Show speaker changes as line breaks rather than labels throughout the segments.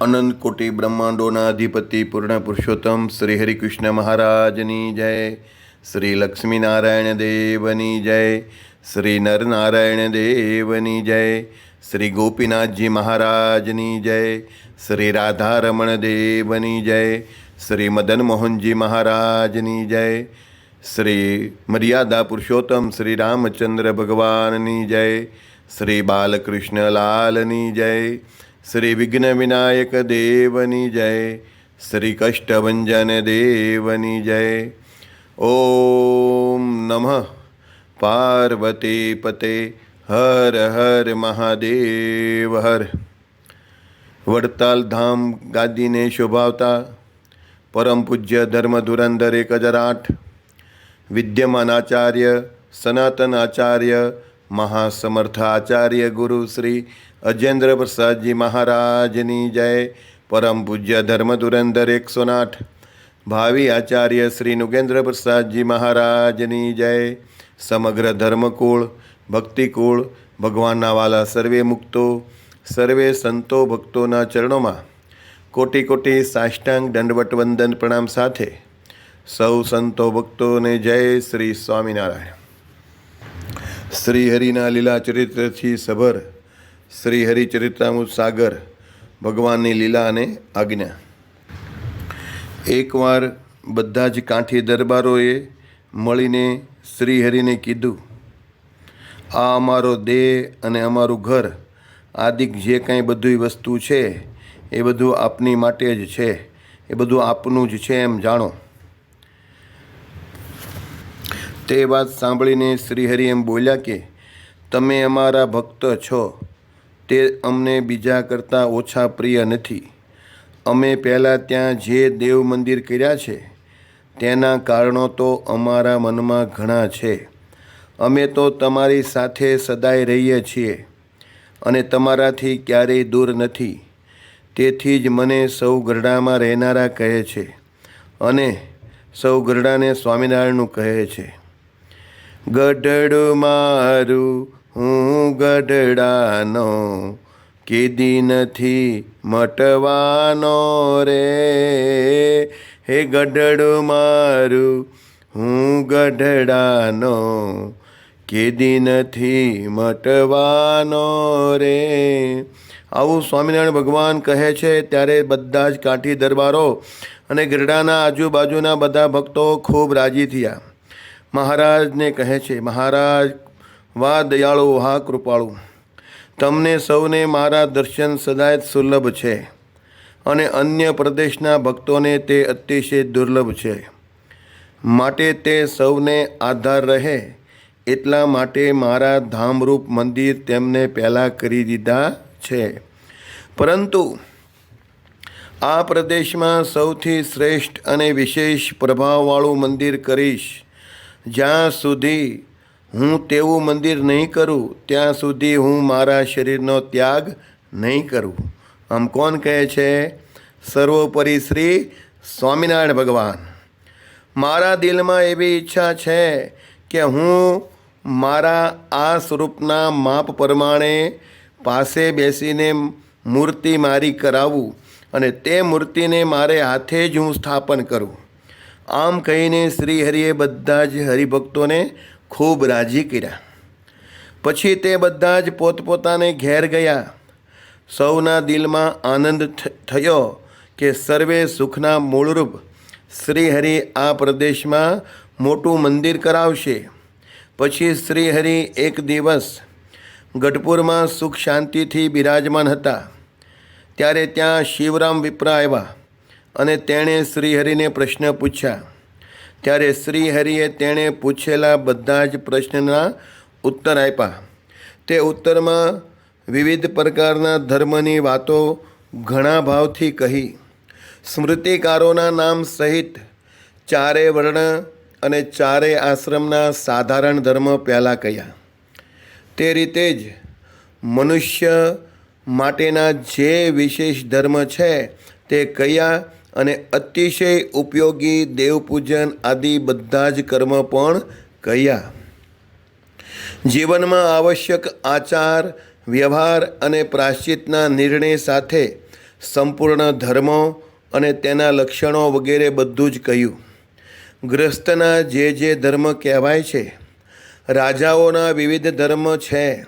અનંત કોટી બ્રહ્માંડોના અધિપતિ પૂર્ણ પુરુષોત્તમ શ્રી હરિકૃષ્ણ મહારાજની જય. શ્રી લક્ષ્મીનારાયણ દેવની જય. શ્રી નરનારાયણ દેવની જય. શ્રી ગોપીનાથજી મહારાજની જય. શ્રી રાધારમણ દેવની જય. શ્રી મદન મોહનજી મહારાજની જય. શ્રી મર્યાદા પુરુષોત્તમ શ્રી રામચંદ્ર ભગવાનની જય. શ્રી બાલકૃષ્ણ લાલની જય. શ્રી વિઘ્ન વિનાયક દેવની જય, શ્રી કષ્ટભંજન દેવની જય. ઓમ નમઃ. પાર્વતી પતે, હર હર મહાદેવ હર. વડતાલ ધામ ગાદીને શોભાવતા, પરમ પૂજ્ય ધર્મ ધુરંધર એક હજાર આઠ. વિદ્યમાન આચાર્ય, સનાતન આચાર્ય મહાસમર્થ આચાર્ય ગુરુ શ્રી અજેન્દ્ર પ્રસાદજી મહારાજની જય. પરમ પૂજ્ય ધર્મ ધુરંધર એકસો આઠ. ભાવિ આચાર્ય શ્રી નુગેન્દ્ર પ્રસાદજી મહારાજની જય. સમગ્ર ધર્મકુળ, ભક્તિકુળ, ભગવાનના વાલા સર્વે મુક્તો, સર્વે સંતો ભક્તોના ચરણોમાં કોટી કોટી સાષ્ટાંગ દંડવટ વંદન પ્રણામ સાથે. સૌ સંતો ભક્તોને જય શ્રી સ્વામિનારાયણ. શ્રી હરિના લીલા ચરિત્રથી સભર શ્રી હરિચરિત્રામૃત સાગર, ભગવાનની લીલા અને આજ્ઞા. એકવાર બધા જ કાંઠી દરબારોએ મળીને શ્રીહરિને કીધું, આ અમારો દેહ અને અમારું ઘર, આદિક જે કાંઈ બધી વસ્તુ છે, એ બધું આપની માટે જ છે, એ બધું આપનું જ છે એમ જાણો. તે વાત સાંભળીને શ્રીહરિ એમ બોલ્યા કે, તમે અમારા ભક્ત છો. તે અમને બીજા કરતાં ઓછા પ્રિય નથી. અમે પહેલાં ત્યાં જે દેવ મંદિર કર્યા છે, તેના કારણો તો અમારા મનમાં ઘણા છે. અમે તો તમારી સાથે સદાય રહીએ છીએ અને તમારાથી ક્યારેય દૂર નથી. તેથી જ મને સૌ ગરડામાં રહેનારા કહે છે અને સૌ ગરડાને સ્વામિનારાયણનું કહે છે. ગઢડું મારું, હું ગઢડાનો. કેદી નથી મટવાનો રે. હે ગઢડું મારું, હું ગઢડાનો. કેદી નથી મટવાનો રે. આવું સ્વામિનારાયણ ભગવાન કહે છે, ત્યારે બધા જ કાંઠી દરબારો અને ગરડાના આજુબાજુના બધા ભક્તો ખૂબ રાજી થયા. મહારાજને કહે છે, મહારાજ વા દયાળુ હા કૃપાળુ. તમને સૌને મારા દર્શન સદાય સુલભ છે અને અન્ય પ્રદેશના ભક્તોને તે અતિશય દુર્લભ છે. માટે તે સૌને આધાર રહે, એટલા માટે મારા ધામરૂપ મંદિર તેમને પહેલાં કરી દીધા છે. પરંતુ આ પ્રદેશમાં સૌથી શ્રેષ્ઠ અને વિશેષ પ્રભાવવાળું મંદિર કરીશ જ્યાં સુધી હું તેવું મંદિર નહીં કરું, ત્યાં સુધી હું મારા શરીરનો ત્યાગ નહીં કરું. આમ કોણ કહે છે? સર્વોપરી શ્રી સ્વામિનારાયણ ભગવાન. મારા દિલમાં એવી ઈચ્છા છે કે હું મારા આ સ્વરૂપના માપ પ્રમાણે પાસે બેસીને મૂર્તિ મારી કરાવું અને તે મૂર્તિને મારે હાથે જ હું સ્થાપન કરું. આમ કહીને શ્રીહરિએ બધા જ હરિભક્તોને ખૂબ રાજી કર્યા. પછી તે બધા જ પોતપોતાને ઘેર ગયા. સૌના દિલમાં આનંદ થયો કે સર્વે સુખના મૂળરૂપ શ્રી હરિ આ પ્રદેશમાં મોટું મંદિર કરાવશે. પછી શ્રી હરિ એક દિવસ ગઢપુરમાં સુખ શાંતિથી બિરાજમાન હતા. ત્યારે ત્યાં શિવરામ વિપ્રા આવ્યા. અને તેણે શ્રીહરિને પ્રશ્ન પૂછ્યા. ત્યારે શ્રીહરિએ તેણે પૂછેલા બધા જ પ્રશ્નના ઉત્તર આપ્યા. તે ઉત્તરમાં વિવિધ પ્રકારના ધર્મની વાતો ઘણા ભાવથી કહી. સ્મૃતિકારોના નામ સહિત ચારે વર્ણ અને ચારે આશ્રમના સાધારણ ધર્મ પહેલાં કહ્યા તે રીતે જ મનુષ્ય માટેના જે વિશેષ ધર્મ છે તે કયા અને અતિશય ઉપયોગી દેવપૂજન આદિ બધા જ કર્મ પણ કહ્યા જીવનમાં આવશ્યક આચાર, વ્યવહાર અને પ્રાશ્ચિતના નિર્ણય સાથે સંપૂર્ણ ધર્મો અને તેના લક્ષણો વગેરે બધું જ કહ્યું. ગ્રસ્તના જે જે ધર્મ કહેવાય છે, રાજાઓના વિવિધ ધર્મ છે,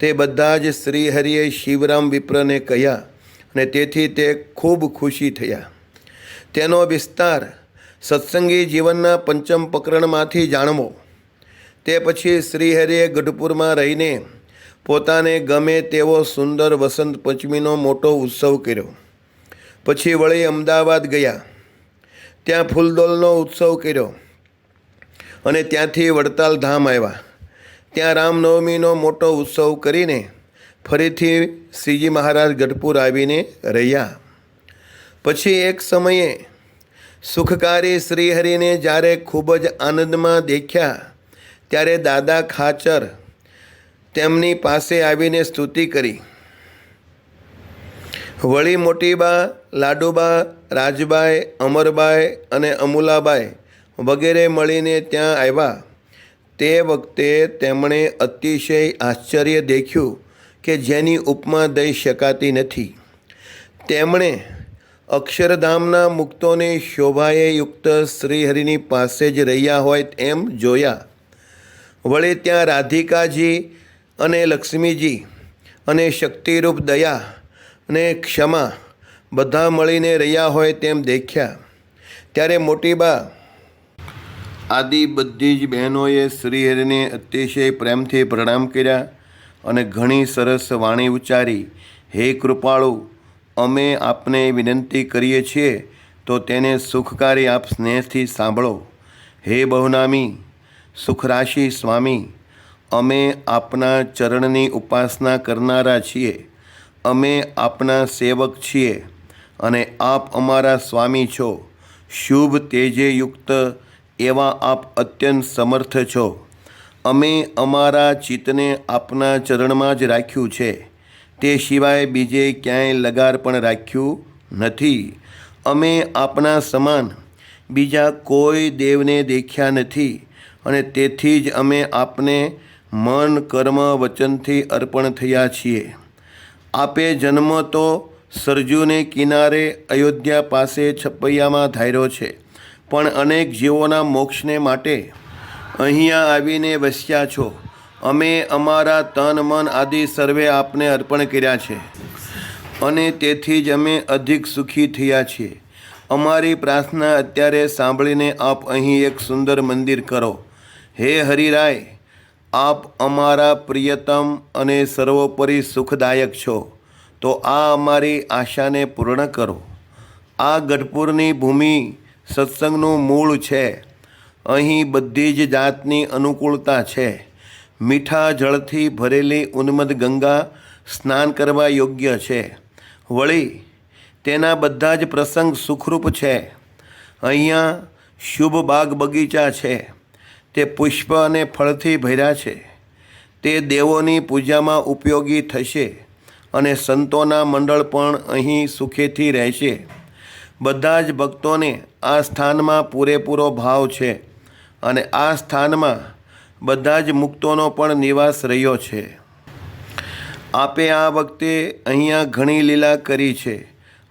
તે બધા જ શ્રીહરિએ શિવરામ વિપ્રને કહ્યા અને તેથી તે ખૂબ ખુશી થયા. તેનો વિસ્તાર સત્સંગી જીવનના પંચમ પ્રકરણમાંથી જાણવો. તે પછી શ્રીહરિએ ગઢપુરમાં રહીને પોતાને ગમે તેવો સુંદર વસંત પંચમીનો મોટો ઉત્સવ કર્યો. પછી વળી અમદાવાદ ગયા. ત્યાં ફૂલદોલનો ઉત્સવ કર્યો અને ત્યાંથી વડતાલ ધામ આવ્યા. ત્યાં રામનવમીનો મોટો ઉત્સવ કરીને ફરીથી શ્રીજી મહારાજ ગઢપુર આવીને રહ્યા. પછી એક સમયે સુખકારી શ્રીહરિને જ્યારે ખૂબ જ આનંદમાં દેખ્યા, ત્યારે દાદા ખાચર તેમની પાસે આવીને સ્તુતિ કરી. વળી મોટીબા, લાડુબા, રાજબાઈ, અમરબાઈ અને અમુલાબાઈ વગેરે મળીને ત્યાં આવ્યા. તે વખતે તેમણે અતિશય આશ્ચર્ય દેખ્યું કે જેની ઉપમા દઈ શકાતી નથી. તેમણે અક્ષરધામના મુક્તોને શોભાએ યુક્ત શ્રીહરિની પાસે જ રહ્યા હોય એમ જોયા. વળી ત્યાં રાધિકાજી અને લક્ષ્મીજી અને શક્તિરૂપ દયા અને ક્ષમા બધા મળીને રહ્યા હોય તેમ દેખ્યા. ત્યારે મોટીબા આદિ બધી જ બહેનોએ શ્રીહરિને અતિશય પ્રેમથી પ્રણામ કર્યા અને ઘણી સરસ વાણી ઉચ્ચારી, હે કૃપાળુ અમે આપને વિનંતી કરીએ છીએ, તો તેને સુખકારી આપ સ્નેહથી સાંભળો. હે બહુનામી, સુખરાશી સ્વામી, અમે આપના ચરણની ઉપાસના કરનારા છીએ. અમે આપના સેવક છીએ અને આપ અમારા સ્વામી છો. શુભ તેજે યુક્ત એવા આપ અત્યંત સમર્થ છો. અમે અમારા ચિત્તને આપના ચરણમાં જ રાખ્યું છે. તે સિવાય બીજે ક્યાંય લગાર પણ રાખ્યું નથી. અમે આપના સમાન. બીજા કોઈ દેવને દેખ્યા નથી. અને તેથી જ અમે આપને મન કર્મ વચનથી અર્પણ થયા છીએ. આપે જન્મ તો સરજુને કિનારે અયોધ્યા પાસે છપૈયામાં ધાર્યો છે. પણ અનેક જીવોના મોક્ષને માટે અહીંયા આવીને વસ્યા છો. અમે અમારા તન, મન આદિ સર્વે આપને અર્પણ કર્યા છે. અને તેથી જ અમે અધિક સુખી થયા છીએ. અમારી પ્રાર્થના અત્યારે સાંભળીને આપ અહીં એક સુંદર મંદિર કરો. હે હરિરાય, આપ અમારા પ્રિયતમ અને સર્વોપરી સુખદાયક છો. તો આ અમારી આશાને પૂર્ણ કરો. આ ગઢપુરની ભૂમિ સત્સંગનું મૂળ છે. અહીં બધી જ જાતની અનુકૂળતા છે. મીઠા જળથી ભરેલી ઉન્મદ ગંગા સ્નાન કરવા યોગ્ય છે. વળી, તેના બધા જ પ્રસંગ સુખરૂપ છે. અહીંયા શુભ બાગ બગીચા છે. તે પુષ્પ અને ફળથી ભર્યા છે. તે દેવોની પૂજામાં ઉપયોગી થશે અને સંતોના મંડળ પણ અહીં સુખેથી રહેશે. બધા જ ભક્તોને આ સ્થાનમાં પૂરેપૂરો ભાવ છે અને આ સ્થાનમાં બધા જ મુક્તોનો પણ નિવાસ રહ્યો છે. આપે આ વખતે અહીંયા ઘણી લીલા કરી છે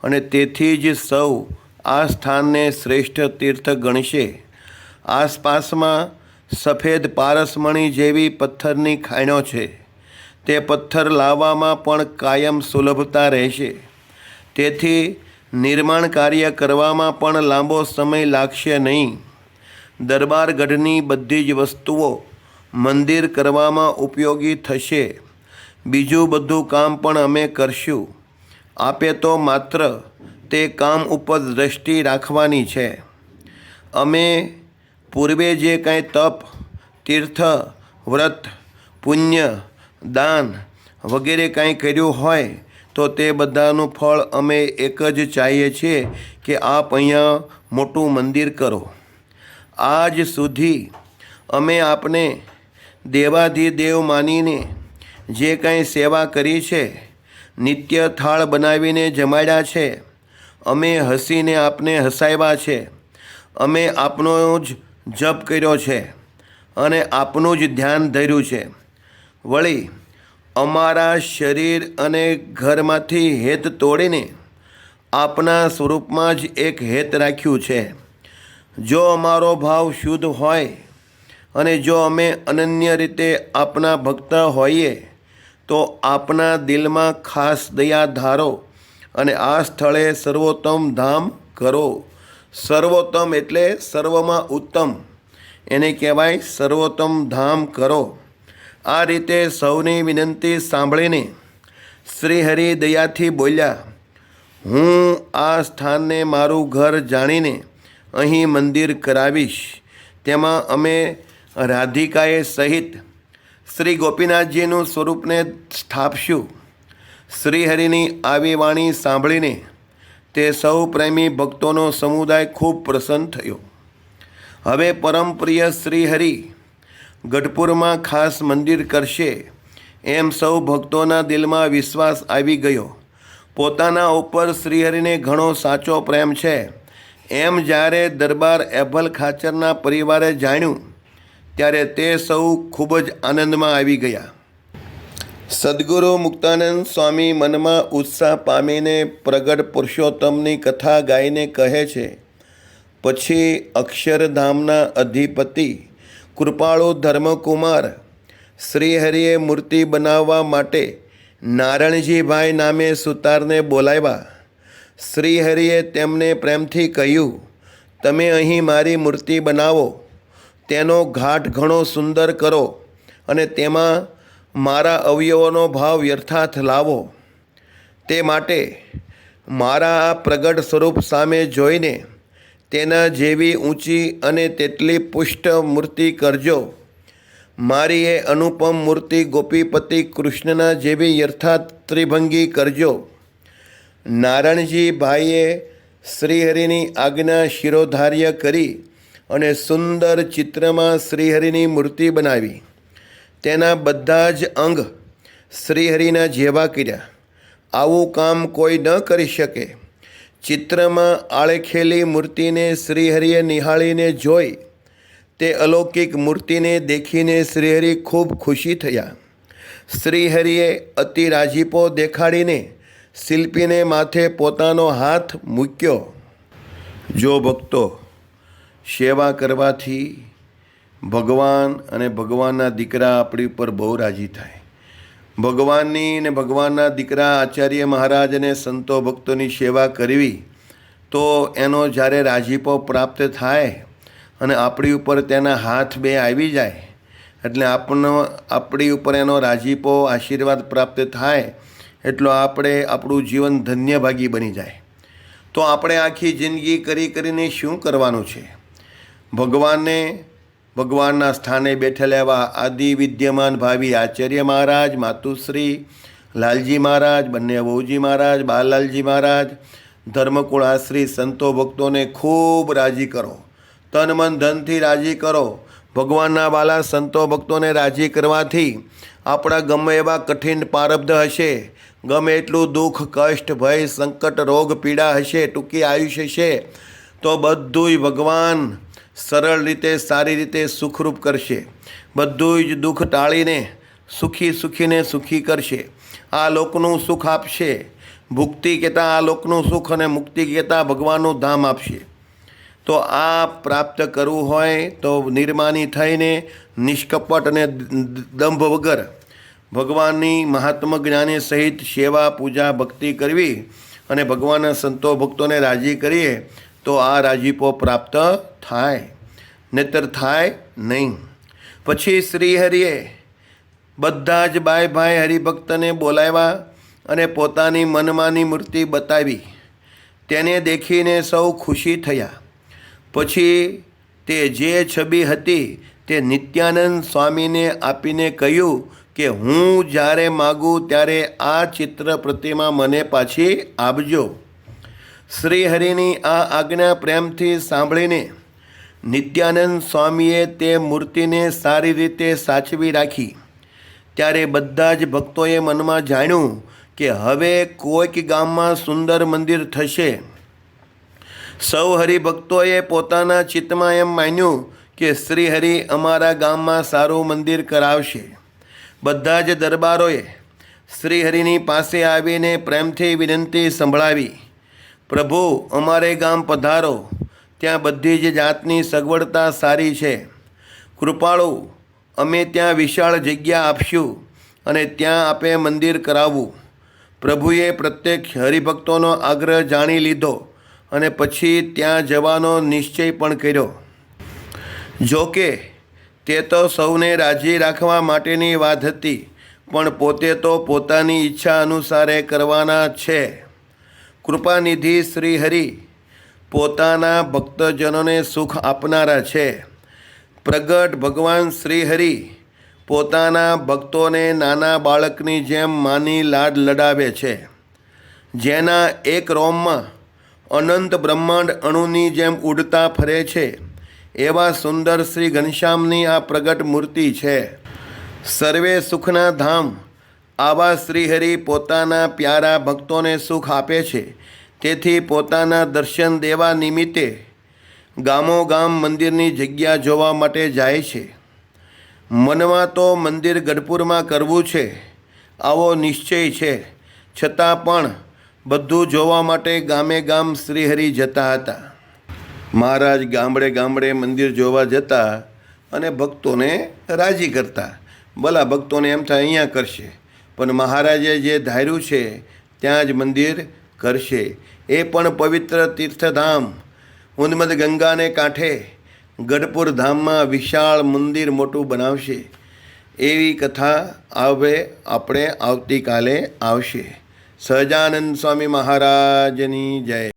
અને તેથી જ સૌ આ સ્થાનને શ્રેષ્ઠ તીર્થ ગણશે. આસપાસમાં સફેદ પારસમણી જેવી પથ્થરની ખાણો છે. તે પથ્થર લાવવામાં પણ કાયમ સુલભતા રહેશે. તેથી નિર્માણ કાર્ય કરવામાં પણ લાંબો સમય લાગશે નહીં. દરબારગઢની બધી જ વસ્તુઓ મંદિર કરવામાં ઉપયોગી થશે. બીજું બધું કામ પણ અમે કરશું. આપે તો માત્ર તે કામ ઉપર દ્રષ્ટિ રાખવાની છે. અમે પૂર્વે જે કાંઈ તપ, તીર્થ, વ્રત, પુણ્ય, દાન વગેરે કાંઈ કર્યું હોય તો તે બધાનું ફળ અમે એક જ ચાહીએ છીએ કે આપ અહીંયા મોટું મંદિર કરો. આજ સુધી અમે આપને દેવાધિદેવ માનીને જે કાંઈ સેવા કરી છે, નિત્ય થાળ બનાવીને જમાડ્યા છે, અમે હસીને આપને હસાવ્યા છે, અમે આપનો જ જપ કર્યો છે અને આપનું જ ધ્યાન ધર્યું છે. વળી, અમારા શરીર અને ઘરમાંથી હેત તોડીને આપના સ્વરૂપમાં જ એક હેત રાખ્યું છે. જો અમારો ભાવ શુદ્ધ હોય અને જો અમે અનન્ય રીતે આપના ભક્ત હોઈએ, તો આપના દિલમાં ખાસ દયા ધારો અને આ સ્થળે સર્વોત્તમ ધામ કરો. સર્વોત્તમ એટલે સર્વમાં ઉત્તમ. એને કહેવાય સર્વોત્તમ ધામ કરો. આ રીતે સૌની વિનંતી સાંભળીને શ્રીહરિ દયાથી બોલ્યા, હું આ સ્થાનને મારું ઘર જાણીને અહીં મંદિર કરાવીશ. તેમાં અમે રાધિકાએ સહિત શ્રી ગોપીનાથજીનું સ્વરૂપને સ્થાપશું. શ્રીહરિની આવી વાણી સાંભળીને તે સૌ પ્રેમી ભક્તોનો સમુદાય ખૂબ પ્રસન્ન થયો. હવે પરમ પ્રિય શ્રીહરિ ગઢપુરમાં ખાસ મંદિર કરશે એમ સૌ ભક્તોના દિલમાં વિશ્વાસ આવી ગયો. પોતાના ઉપર શ્રીહરિને ઘણો સાચો પ્રેમ છે. એમ જ્યારે દરબાર એભલ ખાચરના પરિવારે જાણ્યું ત્યારે તે સૌ ખૂબ જ આનંદમાં આવી ગયા. સદગુરુ મુક્તાનંદ સ્વામી મનમાં ઉત્સાહ પામીને પ્રગટ પુરુષોત્તમની કથા ગાઈને કહે છે, પછી અક્ષરધામના અધિપતિ, કૃપાળુ ધર્મકુમાર, શ્રીહરિએ મૂર્તિ બનાવવા માટે નારણજીભાઈ નામે સુતારને બોલાવ્યા. શ્રીહરિએ તેમને પ્રેમથી કહ્યું, તમે અહીં મારી મૂર્તિ બનાવો. તેનો ઘાટ ઘણો સુંદર કરો અને તેમાં મારા અવયવોનો ભાવ વ્યર્થાર્થ લાવો. તે માટે મારા આ પ્રગટ સ્વરૂપ સામે જોઈને તેના જેવી ઊંચી અને તેટલી પુષ્ટ મૂર્તિ કરજો. મારી એ અનુપમ મૂર્તિ ગોપીપતિ કૃષ્ણના જેવી યર્થાર્થ ત્રિભંગી કરજો. નારણજી ભાઈએ શ્રીહરિની આજ્ઞા શિરોધાર્ય કરી અને સુંદર ચિત્રમાં શ્રીહરિની મૂર્તિ બનાવી. તેના બધા જ અંગ શ્રીહરિના જેવા કર્યા. આવું કામ કોઈ ન કરી શકે. ચિત્રમાં આળેખેલી મૂર્તિને શ્રીહરિએ નિહાળીને જોઈ. તે અલૌકિક મૂર્તિને દેખીને શ્રીહરિ ખૂબ ખુશી થયા. શ્રીહરિએ અતિ રાજીપો દેખાડીને શિલ્પીને માથે પોતાનો હાથ મૂક્યો. જો ભક્તો સેવા કરવાથી ભગવાન અને ભગવાનના દીકરા આપણી ઉપર બહુ રાજી થાય. ભગવાનની ને ભગવાનના દીકરા આચાર્ય મહારાજ અને સંતો ભક્તોની સેવા કરવી તો એનો જ્યારે રાજીપો પ્રાપ્ત થાય અને આપણી ઉપર તેના હાથ બે આવી જાય, એટલે આપણો આપણી ઉપર એનો રાજીપો આશીર્વાદ પ્રાપ્ત થાય, એટલો આપણે આપણું જીવન ધન્યભાગી બની જાય. તો આપણે આખી જિંદગી કરી કરીને શું કરવાનું છે? ભગવાનને ભગવાનના સ્થાને બેઠેલા એવા આદિ વિદ્યમાન ભાવિ આચાર્ય મહારાજ, માતુશ્રી લાલજી મહારાજ, બંને વહુજી મહારાજ, બાલાલજી મહારાજ, ધર્મકુળ આશ્રી સંતો ભક્તોને ખૂબ રાજી કરો. તન મન ધનથી રાજી કરો. ભગવાનના વાલા સંતો ભક્તોને રાજી કરવાથી આપણા ગમે એવા કઠિન પારબ્ધ હશે, ગમે એટલું દુઃખ, કષ્ટ, ભય, સંકટ, રોગ, પીડા હશે, ટૂંકી આયુષ્ય છે તો બધુંય ભગવાન સરળ રીતે, સારી રીતે સુખરૂપ કરશે. બધું જ દુઃખ ટાળીને સુખી સુખીને સુખી કરશે. આ લોકનું સુખ આપશે. ભુક્તિ કહેતા આ લોકનું સુખ અને મુક્તિ કહેતા ભગવાનનું ધામ આપશે. તો આ પ્રાપ્ત કરવું હોય તો નિર્માની થઈને નિષ્કપટ અને દંભ વગર ભગવાનની મહાત્મ જ્ઞાની સહિત સેવા, પૂજા, ભક્તિ કરવી અને ભગવાનના સંતો ભક્તોને રાજી કરીએ તો આ રાજીપો પ્રાપ્ત થાય નહીતર થાય નહીં. પછી શ્રીહરિએ બધા જ બાય ભાઈ હરિભક્તને બોલાવ્યા અને પોતાની મનમાની મૂર્તિ બતાવી. તેને દેખીને સૌ ખુશી થયા. પછી તે જે છબી હતી તે નિત્યાનંદ સ્વામીને આપીને કહ્યું કે હું જ્યારે માગું ત્યારે આ ચિત્ર પ્રતિમા મને પાછી આપજો. શ્રીહરિની આ આજ્ઞા પ્રેમથી સાંભળીને નિત્યાનંદ સ્વામીએ તે મૂર્તિને સારી રીતે સાચવી રાખી. ત્યારે બધા જ ભક્તોએ મનમાં જાણ્યું કે હવે કોઈક ગામમાં સુંદર મંદિર થશે. સૌ હરિભક્તોએ પોતાના ચિત્તમાં એમ માન્યું કે શ્રી હરિ અમારા ગામમાં સારું મંદિર કરાવશે. બધા જ દરબારોએ શ્રીહરિની પાસે આવીને પ્રેમથી વિનંતી સંભળાવી, પ્રભુ, અમારે ગામ પધારો. ત્યાં બધી જ જાતની સગવડતા સારી છે. કૃપાળુ, અમે ત્યાં વિશાળ જગ્યા આપશું અને ત્યાં આપે મંદિર કરાવવું. પ્રભુએ પ્રત્યેક હરિભક્તોનો આગ્રહ જાણી લીધો અને પછી ત્યાં જવાનો નિશ્ચય પણ કર્યો. જો કે, તે તો સૌને રાજી રાખવા માટેની વાત હતી, પણ પોતે તો પોતાની ઈચ્છા અનુસારે કરવાના છે. કૃપાનિધિ શ્રી હરિ પોતાના ભક્તજનોને સુખ આપનારા છે. પ્રગટ ભગવાન શ્રીહરિ પોતાના ભક્તોને નાના બાળકની જેમ માની લાડ લડાવે છે. જેના એક રોમમાં અનંત બ્રહ્માંડ અણુની જેમ ઉડતા ફરે છે, એવા સુંદર શ્રી ઘનશ્યામની આ પ્રગટ મૂર્તિ છે. સર્વે સુખના ધામ આવા શ્રીહરિ પોતાના પ્યારા ભક્તોને સુખ આપે છે. તેથી પોતાના દર્શન દેવા નિમિત્તે ગામો ગામ મંદિરની જગ્યા જોવા માટે જાય છે. મનમાં તો મંદિર ગઢપુરમાં કરવું છે, આવો નિશ્ચય છે. છતાં પણ બધું જોવા માટે ગામે ગામ શ્રીહરિ જતા હતા. મહારાજ ગામડે ગામડે મંદિર જોવા જતા અને ભક્તોને રાજી કરતા. ભલા ભક્તોને એમ થાય અહીંયા કરશે. પણ મહારાજે જે ધાર્યું છે, ત્યાં જ મંદિર કરશે. એ પણ પવિત્ર તીર્થધામ, ઉન્મદ ગંગાને કાંઠે, ગઢપુર ધામમાં વિશાળ મંદિર મોટું બનાવશે. એવી કથા હવે આપણે આવતીકાલે આવશે. સહજાનંદ સ્વામી મહારાજની જય.